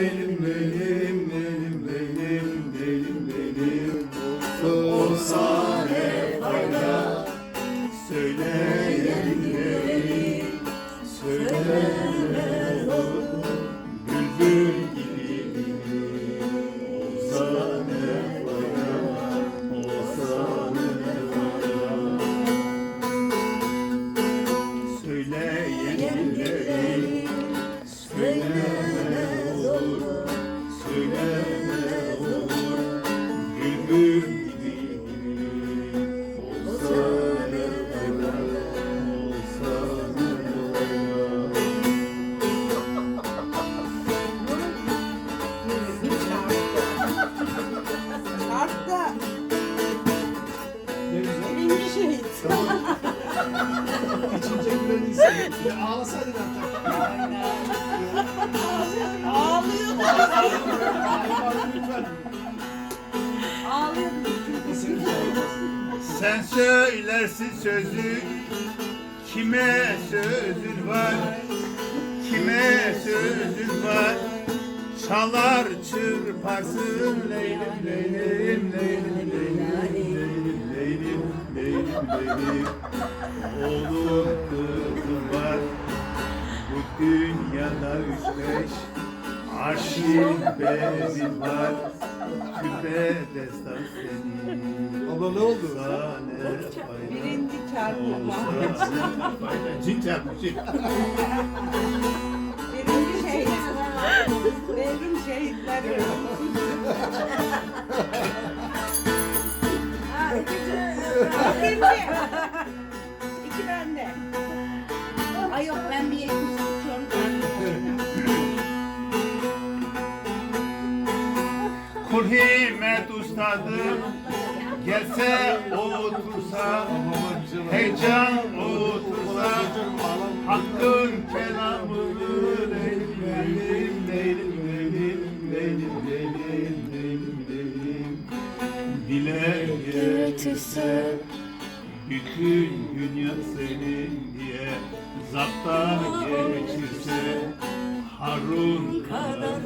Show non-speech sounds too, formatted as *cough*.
leylim leylim leylim leylim leylim leylim Olsa ne fayda? Söyleyelim leylim Söylemez Bülbül gibi Olsa ne fayda? Olsa ne fayda? Söyleyelim leylim Bülbül gibi Olsa ne fayda Olsa ne fayda Şarkı. Birinci şehit. İçince gülen insan. Bir ağlasaydın hatta. Ağlıyor. Lütfen. Sen söylersin sözü Kime sözün var? Kime sözün var? Çalar çırparsın. Leylim leylim leylim leylim leylim leylim leylim. Leylim Oğlum kızım var. Bu dünyada üç beş Aşil bezin var Küpe destan senin Abla ne oldu? Birinci çarpma. Cin çarpmış. Birinci şehit. Devrim şehitleri. Ha, *laughs* ikinci. Kul himmet ustadım Gelse otursa Heyecan otursa Hakkın kelamını Leylim leylim leylim leylim leylim leylim leylim Dile getirse bütün dünya senin diye zapta geçirse Harun kadar